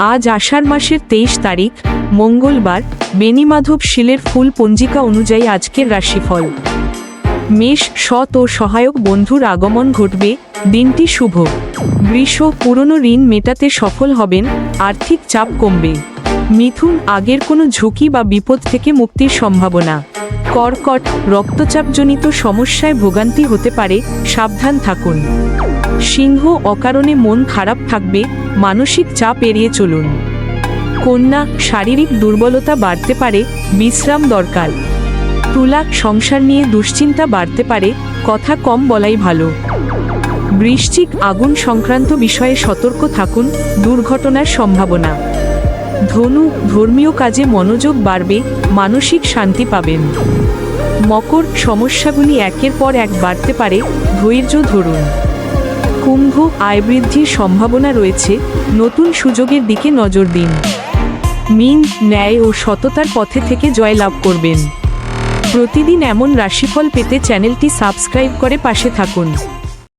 আজ আষাঢ় মাসের তেইশ তারিখ, মঙ্গলবার বেনিমাধব শিলের ফুল পঞ্জিকা অনুযায়ী আজকের রাশিফল। মেষ সৎ ও সহায়ক বন্ধুর আগমন ঘটবে, দিনটি শুভ। বৃষ পুরনো ঋণ মেটাতে সফল হবেন, আর্থিক চাপ কমবে। মিথুন আগের কোনো ঝুঁকি বা বিপদ থেকে মুক্তির সম্ভাবনা। কর্কট, রক্তচাপজনিত সমস্যায় ভোগান্তি হতে পারে, সাবধান থাকুন। সিংহ অকারণে মন খারাপ থাকবে, মানসিক চাপ এড়িয়ে চলুন। কন্যা, শারীরিক দুর্বলতা বাড়তে পারে, বিশ্রাম দরকার। তুলা, সংসার নিয়ে দুশ্চিন্তা বাড়তে পারে, কথা কম বলাই ভালো। বৃশ্চিক আগুন সংক্রান্ত বিষয়ে সতর্ক থাকুন, দুর্ঘটনার সম্ভাবনা। ধনু, ধর্মীয় কাজে মনোযোগ বাড়বে, মানসিক শান্তি পাবেন। মকর, সমস্যাগুলি একের পর এক বাড়তে পারে, ধৈর্য ধরুন। কুম্ভ আয় বৃদ্ধির সম্ভাবনা রয়েছে, নতুন সুযোগের দিকে নজর দিন। মিন ন্যায় ও সততার পথে থেকে জয়লাভ করবেন। প্রতিদিন এমন রাশিফল পেতে চ্যানেলটি সাবস্ক্রাইব করে পাশে থাকুন।